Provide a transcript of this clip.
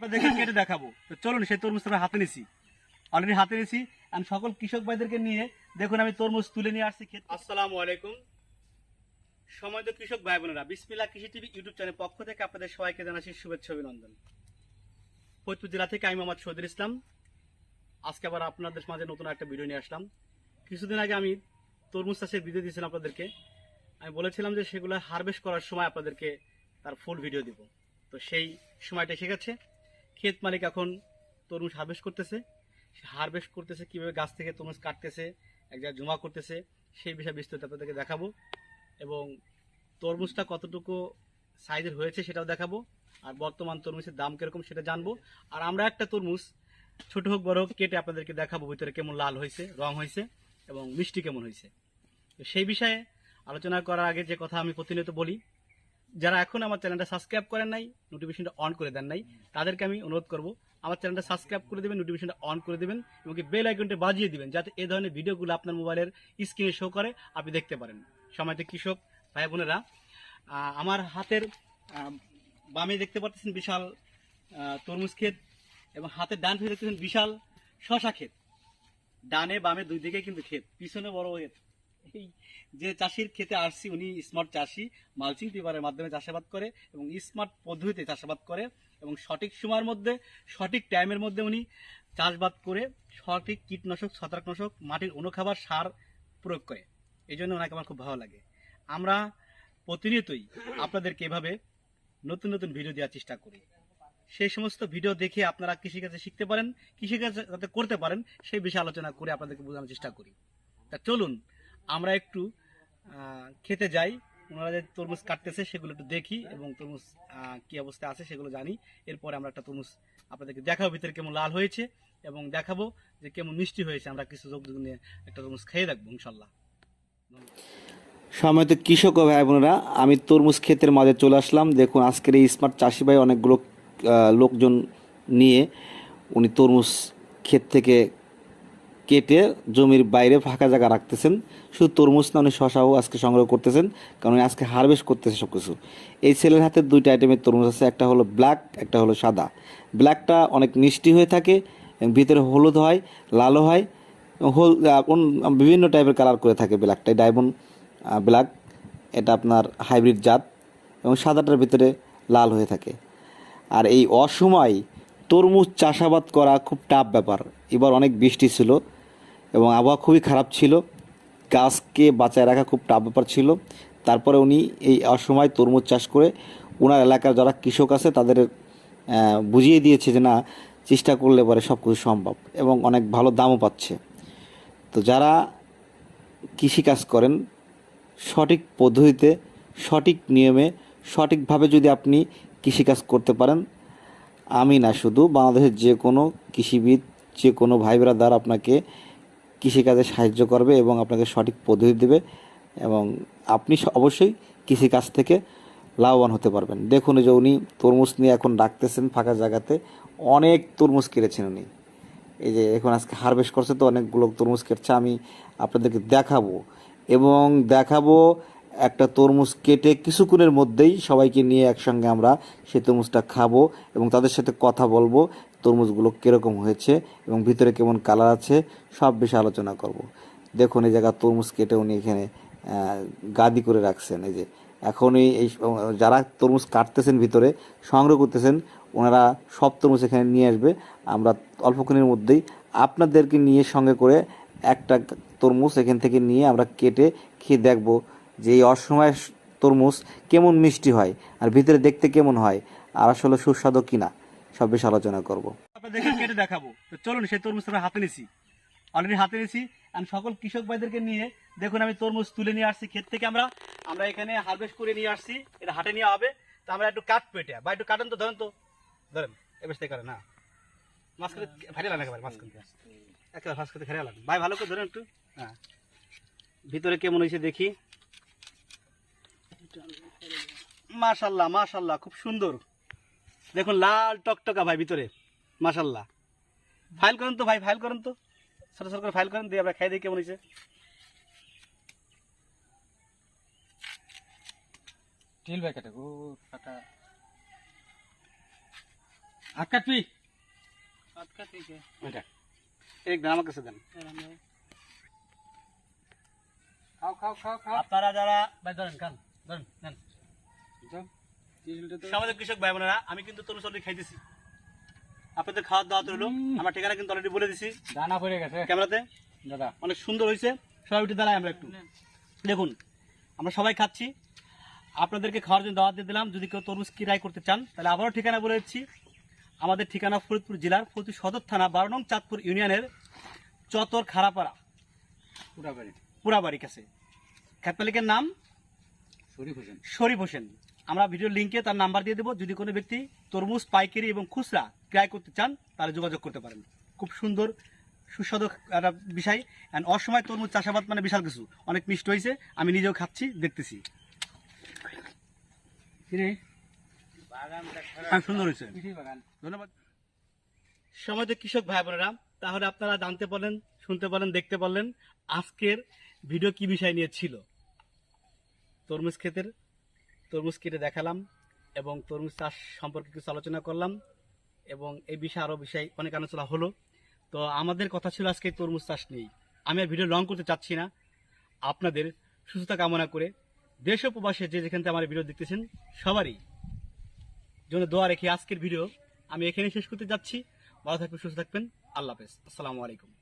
আপনাদের দেখে কেটে দেখাবো। তো চলুন সেই তরমুজ আমরা হাতে নিছি। অলরেডি হাতে নিছি। আমি সকল কৃষক ভাইদেরকে নিয়ে দেখুন আমি তরমুজ তুলে নিয়ে আসছি ক্ষেত। আসসালামু আলাইকুম। সময় তো কৃষক ভাই বোনেরা বিসমিল্লাহ কৃষি টিভি ইউটিউব চ্যানেল পক্ষ থেকে আপনাদের সবাইকে জানাচ্ছি শুভেচ্ছা অভিনন্দন। ফরিদপুর জেলা থেকে আমি মোহাম্মদ ইসলাম। আজকে আবার আপনাদের মাঝে নতুন একটা ভিডিও নিয়ে আসলাম। কিছুদিন আগে আমি তরমুজ চাষের ভিডিও দিয়েছিলাম আপনাদেরকে। আমি বলেছিলাম যে সেগুলো হারভেস্ট করার সময় আপনাদেরকে তার ফুল ভিডিও দিব। তো সেই সময়টা এসে গেছে। ক্ষেত মালিক এখন তরমুজ হারভেস্ট করতেছে। হারভেস্ট করতেছে, কীভাবে গাছ থেকে তরমুজ কাটতেছে, এক জায়গায় জমা করতেছে, সেই বিষয়ে বিস্তারিত আপনাদেরকে দেখাবো এবং তরমুজটা কতটুকু সাইজের হয়েছে সেটাও দেখাবো, আর বর্তমান তরমুজের দাম কীরকম সেটা জানব। আর আমরা একটা তরমুজ, ছোট হোক, বড় হোক, কেটে আপনাদেরকে দেখাবো ভিতরে কেমন লাল হয়েছে, রং হয়েছে এবং মিষ্টি কেমন হয়েছে। সেই বিষয়ে আলোচনা করার আগে যে কথা আমি প্রতিনিয়ত বলি যারা এখন আমার চ্যানেলটা সাবস্ক্রাইব করেন নাই নোটিফিকেশনটা অন করে দেন নাই, তাদেরকে আমি অনুরোধ করব, আমার চ্যানেলটা সাবস্ক্রাইব করে দেবেন নোটিফিকেশনটা অন করে দেবেন, এবং বেল আইকনটা বাজিয়ে দিবেন, যাতে এই ধরনের ভিডিওগুলো আপনার মোবাইলের স্ক্রিনে শো করে, আপনি দেখতে পারেন। সময়তে কৃষক, ভাই বোনেরা আমার হাতের বামে দেখতে পাচ্ছেন বিশাল তরমুজ ক্ষেত, এবং হাতের ডান দিকে দেখতেছেন বিশাল শশা ক্ষেত। ডানে বামে দুই দিকে কিন্তু ক্ষেত, পিছনে বড় ক্ষেত। এই যে চাষির ক্ষেতে আসছি উনি স্মার্ট চাষি মালচিং পেপারের মাধ্যমে চাষাবাদ করে এবং স্মার্ট পদ্ধতিতে চাষাবাদ করে এবং সঠিক সময়ের মধ্যে, সঠিক টাইমের মধ্যে উনি চাষবাদ করে সঠিক কীটনাশক, ছত্রাকনাশক, মাটির অনুখাবার, সার প্রয়োগ করে। এই জন্য ওনাকে আমার খুব ভালো লাগে। আমরা প্রতিনিয়তই আপনাদেরকে এভাবে নতুন নতুন ভিডিও দেওয়ার চেষ্টা করি। সেই সমস্ত ভিডিও দেখে আপনারা কৃষিকাজে শিখতে পারেন কৃষিকাজ যাতে করতে পারেন, সেই বিষয়ে আলোচনা করে আপনাদেরকে বোঝানোর চেষ্টা করি। তা চলুন আমরা একটু খেতে যাই। ওনারা যে তরমুজ কাটতেছে সেগুলো একটু দেখি এবং তরমুজ কি অবস্থায় আছে সেগুলো জানি। এরপরে আমরা একটা তরমুজ আপনাদেরকে দেখাবো, ভিতরে কেমন লাল হয়েছে এবং দেখাবো যে কেমন মিষ্টি হয়েছে। আমরা কিছু যোগ নিয়ে একটা তরমুজ খেয়ে দেখব, ইনশাল্লাহ। সময়ত কৃষক ভাই বোনেরা, আমি তরমুজ ক্ষেতের মাঝে চলে আসলাম। দেখুন, আজকের এই স্মার্ট চাষি ভাই অনেকগুলো লোকজন নিয়ে উনি তরমুজ ক্ষেত থেকে কেটে জমির বাইরে ফাঁকা জায়গা রাখতেছেন। শুধু তরমুজ না, উনি শশাও আজকে সংগ্রহ করতেছেন, কারণ উনি আজকে হারভেস্ট করতেছে সব কিছু এই ছেলের হাতে দুইটা আইটেমের তরমুজ আছে, একটা হলো ব্ল্যাক একটা হলো সাদা। ব্ল্যাকটা অনেক মিষ্টি হয়ে থাকে, ভিতরে হলুদ হয়, লালও হয়, হল বিভিন্ন টাইপের কালার করে থাকে ব্ল্যাকটা ডায়মন্ড ব্ল্যাক এটা আপনার হাইব্রিড জাত, এবং সাদাটার ভিতরে লাল হয়ে থাকে। আর এই অসময় তরমুজ চাষাবাদ করা খুব টাফ ব্যাপার। এবার অনেক বৃষ্টি ছিল এবং আবহাওয়া খুবই খারাপ ছিল। গাছকে বাঁচায় রাখা খুব টাফ ব্যাপার ছিল। তারপরে উনি এই অসময় তরমুজ চাষ করে ওনার এলাকার যারা কৃষক আছে, তাদের বুঝিয়ে দিয়েছে যে না, চেষ্টা করলে পরে সব কিছু সম্ভব এবং অনেক ভালো দামও পাচ্ছে। তো যারা কৃষিকাজ করেন, সঠিক পদ্ধতিতে, সঠিক নিয়মে, সঠিকভাবে যদি আপনি কৃষিকাজ করতে পারেন, আমি না শুধু, বাংলাদেশের যে কোনো কৃষিবিদ, যে কোনো ভাই ব্রাদার আপনাকে কৃষিকাজে সাহায্য করবে এবং আপনাকে সঠিক পদ্ধতি দেবে এবং আপনি অবশ্যই কৃষিকাজ থেকে লাভবান হতে পারবেন। দেখুন যে উনি তরমুজ নিয়ে এখন ডাকতেছেন ফাঁকা জায়গাতে। অনেক তরমুজ কেটেছেন উনি। এই যে এখন আজকে হারভেস্ট করছে তো অনেকগুলো তরমুজ কেটছে, আমি আপনাদেরকে দেখাবো। এবং দেখাবো একটা তরমুজ কেটে কিছুক্ষণের মধ্যেই সবাইকে নিয়ে একসঙ্গে আমরা সেই তরমুজটা খাব এবং তাদের সাথে কথা বলব। তরমুজগুলো কীরকম হয়েছে এবং ভিতরে কেমন কালার আছে, সব বিষয়ে আলোচনা করব। দেখুন, এই জায়গা তরমুজ কেটে উনি এখানে গাদি করে রাখছেন। এই যে, এখনই এই যারা তরমুজ কাটতেছেন ভিতরে, সংগ্রহ করতেছেন, ওনারা সব তরমুজ এখানে নিয়ে আসবে। আমরা অল্পক্ষণের মধ্যেই আপনাদেরকে নিয়ে সঙ্গে করে একটা তরমুজ এখান থেকে নিয়ে আমরা কেটে খেয়ে দেখব যে এই অসময় তরমুজ কেমন মিষ্টি হয়, আর ভিতরে দেখতে কেমন হয়, আর আসলে সুস্বাদু কিনা। সব বেশ আলোচনা করব। আপনাদেরকে কেটে দেখাবো। তো চলুন সেই তরমুজ আমরা হাতে নিছি। অলরেডি হাতে নিছি। আমি সকল কৃষক ভাইদেরকে নিয়ে দেখুন আমি তরমুজ তুলে নিয়ে আসছি। ক্ষেত থেকে আমরা আমরা এখানে হারভেস্ট করে নিয়ে আসছি। এটা হাটে নিয়ে হবে। তো আমরা একটু কাট পেটে। বা একটু কাটেন তো, ধরেন তো। ধরেন এবার করেন না। মাঝখানে ফেরে লান একেবারে মাঝখান ভাই, ভালো করে ধরেন একটু। হ্যাঁ। ভিতরে কেমন হয়েছে দেখি। মাশাল্লাহ মাশাল্লাহ, খুব সুন্দর। দেখুন লাল টকটকা ভাই ভিতরে মাশাল্লাহ। ফাইল করেন তো ভাই ফাইল করেন তো। ছোট ছোট করে ফাইল করেন দিয়ে আমরা খাই দিই কেমন হয়েছে। টিল ব্যাকেটে গো কাটা আটকা তুই ওইটা। এক দেন আমার কাছে দেন। খাও খাও খাও খাও। আপনারা যারা ভাই ধরেন খান ধরেন নেন। যাও সমাজের কৃষক ভাই বোনেরা আমি কিন্তু তরমুজ অলরেডি খাইতেছি। আপনাদের খাওয়ার দাওয়াত রইল উম। আমার ঠিকানা কিন্তু অলরেডি বলে দিছি। দানা পড়ে গেছে। ক্যামেরাতে? দাদা। অনেক সুন্দর হয়েছে। সবাই উঠে দাঁড়ায় আমরা একটু। দেখুন আমরা সবাই খাচ্ছি। আপনাদেরকে খাওয়ার জন্য দাওয়াত দিয়ে দিলাম। যদি কেউ তরমুজ কিরাই করতে চান তাহলে আবারও ঠিকানা বলে দিচ্ছি। আমাদের ঠিকানা ফরিদপুর জেলার ফরিদপুর সদর থানা বারো নং চাঁদপুর ইউনিয়নের চতর খারাপাড়া পুরা বাড়ি পুরাবাড়ি কাছে। খ্যাতমালিকের নাম? শরীফ হোসেন। শরীফ হোসেন। আমরা ভিডিও লিঙ্কে তার নাম্বার দিয়ে দেবো। যদি কোনো ব্যক্তি তরমুজ পাইকারি এবং খুচরা ক্রয় করতে চান তাহলে যোগাযোগ করতে পারেন। খুব সুন্দর সুস্বাদু একটা বিষয়। অ্যান্ড অসময় তরমুজ চাষাবাদ মানে বিশাল কিছু। অনেক মিষ্ট হয়েছে আমি নিজেও খাচ্ছি দেখতেছি। হ্যাঁ সুন্দর হয়েছে। ধন্যবাদ। সময় কৃষক ভাই বোনেরা তাহলে আপনারা জানতে পারলেন শুনতে পারলেন দেখতে পারলেন আজকের ভিডিও কি বিষয় নিয়ে ছিল। তরমুজ ক্ষেতের তরমুজ কেটে দেখালাম এবং তরমুজ চাষ সম্পর্কে কিছু আলোচনা করলাম এবং এই বিষয়ে আরও বিষয় অনেক আলোচনা হলো। তো আমাদের কথা ছিল আজকে তরমুজ চাষ নেই আমি আর ভিডিও লং করতে চাচ্ছি না। আপনাদের সুস্থতা কামনা করে দেশ উপবাসে যে যেখান থেকে আমার ভিডিও দেখতেছেন, সবারই জন্য দোয়া রেখে আজকের ভিডিও আমি এখানে শেষ করতে যাচ্ছি। ভালো থাকবেন, সুস্থ থাকবেন। আল্লাহ হাফেজ। আসসালামু আলাইকুম।